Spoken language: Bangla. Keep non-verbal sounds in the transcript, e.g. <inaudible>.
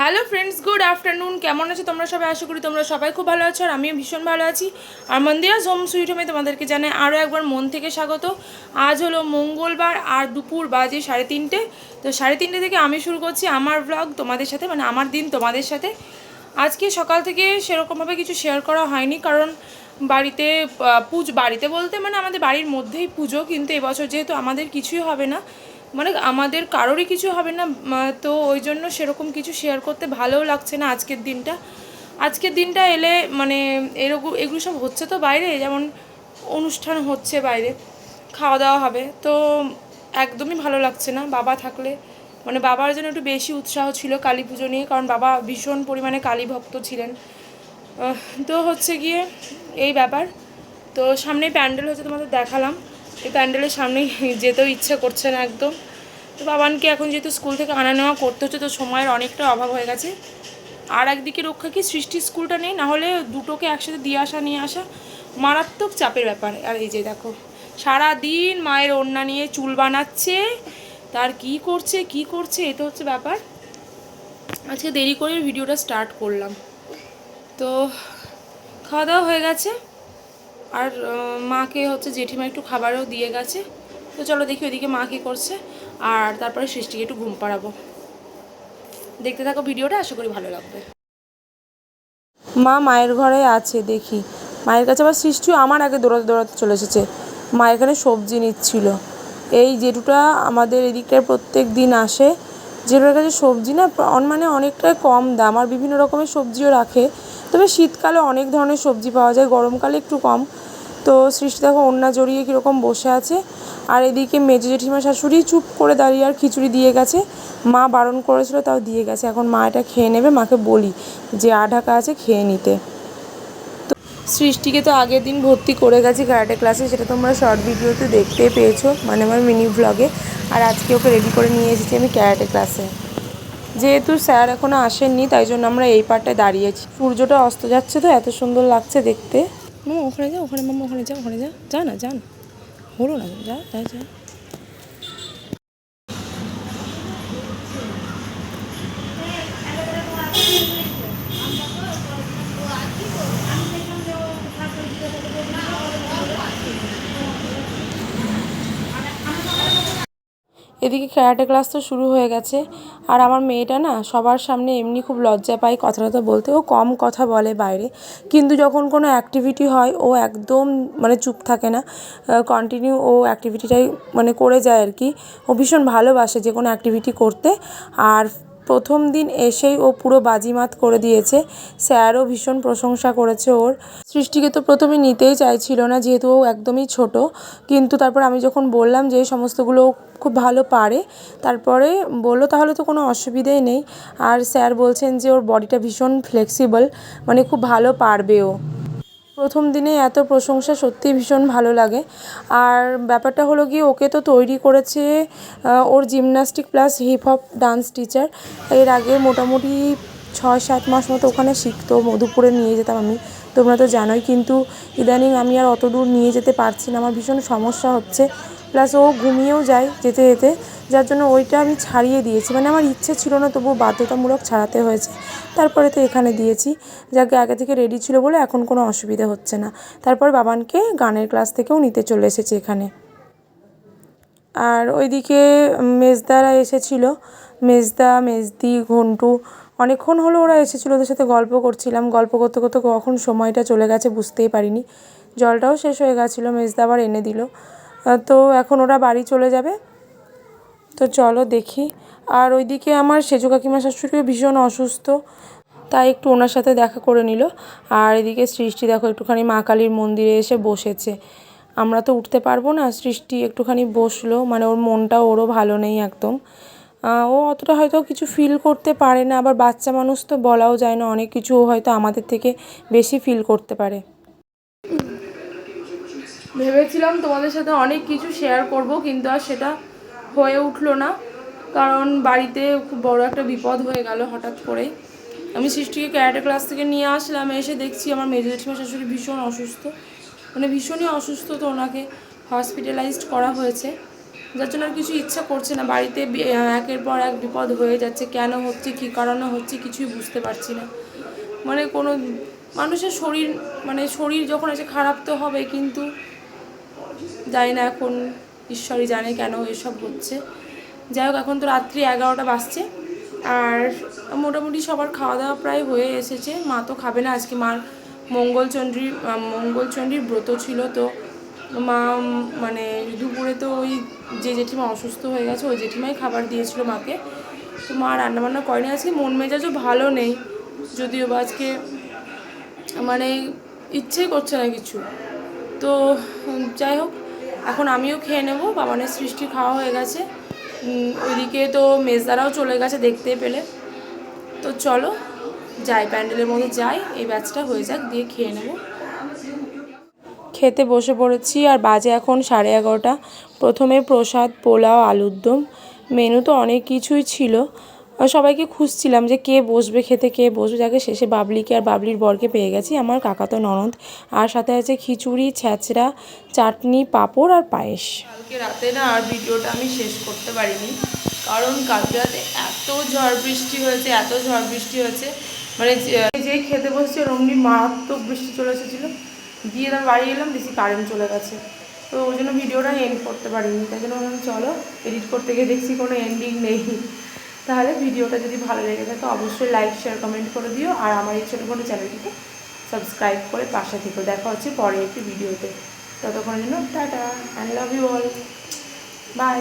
হ্যালো ফ্রেন্ডস গুড আফটারনুন কেমন আছো তোমরা সবাই? আশা করি তোমরা সবাই খুব ভালো আছো আর আমিও ভীষণ ভালো আছি। আর মন্দিরাস হোম সুইট হোমে তোমাদেরকে জানাই আরও একবার মন থেকে স্বাগত। আজ হলো মঙ্গলবার আর দুপুর বাজে সাড়ে তিনটে। তো সাড়ে তিনটে থেকে আমি শুরু করছি আমার ব্লগ তোমাদের সাথে মানে আমার দিন তোমাদের সাথে। আজকে সকাল থেকে সেরকমভাবে কিছু শেয়ার করা হয়নি, কারণ বাড়িতে পুজো, বাড়িতে বলতে মানে আমাদের বাড়ির মধ্যেই পুজো, কিন্তু এবছর যেহেতু আমাদের কিছুই হবে না মানে আমাদের কারোরই কিছু হবে না তো ওই জন্য সেরকম কিছু শেয়ার করতে ভালোও লাগছে না আজকের দিনটা। আজকের দিনটা এলে মানে এরকম, এগুলো সব হচ্ছে তো বাইরে, যেমন অনুষ্ঠান হচ্ছে বাইরে, খাওয়া দাওয়া হবে, তো একদমই ভালো লাগছে না বাবা থাকলে। মানে বাবার জন্য একটু বেশি উৎসাহ ছিল কালী পুজো নিয়ে, কারণ বাবা ভীষণ পরিমাণে কালী ভক্ত ছিলেন। তো হচ্ছে গিয়ে এই ব্যাপার। তো সামনে প্যান্ডেল হচ্ছে তোমাদের দেখালাম। এই প্যান্ডেলের সামনেই <laughs> যেতেও ইচ্ছে করছে না একদম। তো বাবানকে এখন যেহেতু স্কুল থেকে আনা নেওয়া করতে হচ্ছে, তো সময়ের অনেকটা অভাব হয়ে গেছে। আর একদিকে রক্ষা কি সৃষ্টি স্কুলটা নেই নাহলে দুটোকে একসাথে দিয়ে আসা, নিয়ে আসা মারাত্মক চাপের ব্যাপার। আর এই যে দেখো সারা দিন মায়ের ওড়না নিয়ে চুল বানাচ্ছে, তার কি করছে কি করছে এটা হচ্ছে ব্যাপার। আজকে দেরি করে ভিডিওটা স্টার্ট করলাম। তো খাওয়া দাওয়া হয়ে গেছে, আর মাকে হচ্ছে জেঠিমা একটু খাবারও দিয়ে গেছে। তো চলো দেখি ওইদিকে মা কী করছে। আর তারপরে সৃষ্টিকে একটু ঘুম পাড়াবো। দেখতে থাকো ভিডিওটা, আশা করি ভালো লাগবে। মা মায়ের ঘরে আছে, দেখি। মায়ের কাছে আবার সৃষ্টিও আমার আগে দৌড়াতে দৌড়াতে চলে এসেছে। মা এখানে সবজি নিচ্ছিল। এই জেঠুটা আমাদের এদিকটায় প্রত্যেক দিন আসে জেঠুটার কাছে সবজি না মানে অনেকটাই কম দাম আর বিভিন্ন রকমের সবজিও রাখে। তবে শীতকালে অনেক ধরনের সবজি পাওয়া যায়, গরমকালে একটু কম। তো সৃষ্টি দেখো অন্যা জড়িয়ে কীরকম বসে আছে। আর এদিকে মেজো জেঠিমা শাশুড়ি চুপ করে দাঁড়িয়ে আর খিচুড়ি দিয়ে গেছে। মা বারণ করেছিল, তাও দিয়ে গেছে। এখন মা এটা খেয়ে নেবে, মাকে বলি যে আ ঢাকা আছে, খেয়ে নিতে। তো সৃষ্টিকে তো আগের দিন ভর্তি করে গেছি ক্যারাটে ক্লাসে সেটা তোমরা শর্ট ভিডিওতে দেখতেই পেয়েছ মানে আমার মিনি ভ্লগে আর আজকে ওকে রেডি করে নিয়ে এসেছি আমি ক্যারাটে ক্লাসে যেহেতু স্যার এখনও আসেননি, তাই জন্য আমরা এই পার্টটায় দাঁড়িয়েছি। সূর্যটা অস্ত যাচ্ছে তো, এত সুন্দর লাগছে দেখতে। মামা ওখানে যা, ওখানে মামা ওখানে যা ওখানে যা। যা না যা না। হলো না, যা যা যা। এদিকে ক্যারাটে ক্লাস তো শুরু হয়ে গেছে। আর আমার মেয়েটা না সবার সামনে এমনি খুব লজ্জা পায় কথা টথা বলতে। ও কম কথা বলে বাইরে। কিন্তু যখন কোনো অ্যাক্টিভিটি হয়, ও একদম মানে চুপ থাকে না। কন্টিনিউ ও অ্যাক্টিভিটিটাই মানে করে যায় আর কি। ও ভীষণ ভালোবাসে যে কোনো অ্যাক্টিভিটি করতে। আর প্রথম দিন এসেই ও পুরো বাজিমাত করে দিয়েছে। স্যারও ভীষণ প্রশংসা করেছে ওর। সৃষ্টিকে তো প্রথমে নিতেই চাইছিল না, যেহেতু ও একদমই ছোট। কিন্তু তারপর আমি যখন বললাম যে এই সমস্তগুলো খুব ভালো পারে, তারপরে বলল, তাহলে তো কোনো অসুবিধেই নেই। আর স্যার বলছেন যে ওর বডিটা ভীষণ ফ্লেক্সিবল মানে খুব ভালো পারবে ও। প্রথম দিনে এত প্রশংসা সত্যিই ভীষণ ভালো লাগে। আর ব্যাপারটা হলো কি ওকে তো তৈরি করেছে ওর gymnastic plus hip hop dance teacher এর আগে মোটামুটি ছয় সাত মাস মতো ওখানে শিখতো মধুপুরে নিয়ে যেতাম আমি। তোমরা তো জানোই, কিন্তু ইদানিং আমি আর অত দূর নিয়ে যেতে পারছি না, আমার ভীষণ সমস্যা হচ্ছে। প্লাস ও ঘুমিয়েও যায় যেতে যেতে, যার জন্য ওইটা আমি ছাড়িয়ে দিয়েছি। মানে আমার ইচ্ছে ছিল না, তবুও বাধ্যতামূলক ছাড়াতে হয়েছে। তারপরে তো এখানে দিয়েছি, যাকে আগে থেকে রেডি ছিল বলে এখন কোনো অসুবিধা হচ্ছে না। তারপর বাবানকে গানের ক্লাস থেকেও নিতে চলে এসেছে এখানে। আর ওইদিকে মেজদারা এসেছিল। মেজদা, মেজদি, ঘন্টু, অনেকক্ষণ হলো ওরা এসেছিল, ওদের সাথে গল্প করছিলাম। গল্প করতে করতে কখন সময়টা চলে গেছে বুঝতেই পারিনি। জলটাও শেষ হয়ে গেছিল, মেজদা আবার এনে দিল। তো এখন ওরা বাড়ি চলে যাবে। তো চলো দেখি। আর ওইদিকে আমার সেজু কাকিমা শাশুড়িও ভীষণ অসুস্থ, তাই একটু ওনার সাথে দেখা করে নিল। আর এদিকে সৃষ্টি দেখো একটুখানি মা কালীর মন্দিরে এসে বসেছে। আমরা তো উঠতে পারব না, সৃষ্টি একটুখানি বসল মানে ওর মনটা ওরও ভালো নেই একদম। ও অতটা হয়তো কিছু ফিল করতে পারে না, আবার বাচ্চা মানুষ তো বলাও যায় না, অনেক কিছু হয়তো আমাদের থেকে বেশি ফিল করতে পারে। ভেবেছিলাম তোমাদের সাথে অনেক কিছু শেয়ার করব, কিন্তু আর সেটা হয়ে উঠল না। কারণ বাড়িতে খুব বড় একটা বিপদ হয়ে গেল হঠাৎ করেই। আমি সৃষ্টিকে ক্যারাটে ক্লাস থেকে নিয়ে আসলাম, এসে দেখছি আমার মেজো জেঠিমা শাশুড়ি ভীষণ অসুস্থ। মানে ভীষণই অসুস্থ তো ওনাকে হসপিটালাইজড করা হয়েছে। যার জন্য আর কিছু ইচ্ছা করছে না। বাড়িতে একের পর এক বিপদ হয়ে যাচ্ছে, কেন হচ্ছে, কী কারণে হচ্ছে, কিছুই বুঝতে পারছি না। মানে কোনো মানুষের শরীর মানে শরীর যখন আছে খারাপ তো হবে কিন্তু জানি না এখন ঈশ্বরই জানে কেন এসব হচ্ছে। যাই হোক, এখন তো রাত্রি এগারোটা বাজছে। আর মোটামুটি সবার খাওয়া দাওয়া প্রায় হয়ে এসেছে। মা তো খাবে না, আজকে মার মঙ্গলচণ্ডীর মঙ্গলচণ্ডীর ব্রত ছিল তো। মা মানে দুপুরে তো ওই যে জেঠিমা অসুস্থ হয়ে গেছে, ওই জেঠিমাই খাবার দিয়েছিল মাকে। তো মা রান্নাবান্না করেনি। আজকে মন মেজাজও ভালো নেই। যদিও বা আজকে মানে ইচ্ছেই করছে না কিছু। তো যাই হোক এখন আমিও খেয়ে নেব, বাবানের সৃষ্টি খাওয়া হয়ে গেছে। ওইদিকে তো মেজদারাও চলে গেছে দেখতে পেলে। তো চলো, যাই, প্যান্ডেলের মধ্যে যাই, এই ব্যাচটা হয়ে যাক, দিয়ে খেয়ে নেব। খেতে বসে পড়েছি, আর বাজে এখন সাড়ে এগারোটা। প্রথমে প্রসাদ, পোলাও আলুর দম মেনু তো অনেক কিছুই ছিল। সবাইকে খুঁজছিলাম যে কে বসবে খেতে, কে বসবে। যাকে শেষে বাবলিকে আর বাবলির বরকে পেয়ে গেছি। আমার কাকাতো ননদ। আর সাথে আছে খিচুড়ি ছ্যাঁচড়া চাটনি, পাঁপড় আর পায়েস। কালকে রাতে না আর ভিডিওটা আমি শেষ করতে পারিনি। কারণ কালকে রাতে এত ঝড় বৃষ্টি হয়েছে, এত ঝড় বৃষ্টি হয়েছে। মানে যে- খেতে বসছে অমনি মারাত্মক বৃষ্টি চলে এসেছিল। দিয়ে আমি বাড়ি এলাম বেশি কারেন্ট চলে গেছে। তো ওই জন্য ভিডিওটা এন্ড করতে পারিনি। তাই জন্য চলো এডিট করতে গিয়ে দেখছি কোনো এন্ডিং নেই। তাহলে ভিডিওটা যদি ভালো লেগে থাকে অবশ্যই লাইক শেয়ার কমেন্ট করে দিও। আর আমার এই ছোটো কোনো চ্যানেলটিকে সাবস্ক্রাইব করে পাশে থেকো দেখা হচ্ছে পরে একটি ভিডিওতে। ততক্ষণের জন্য tata and love you all bye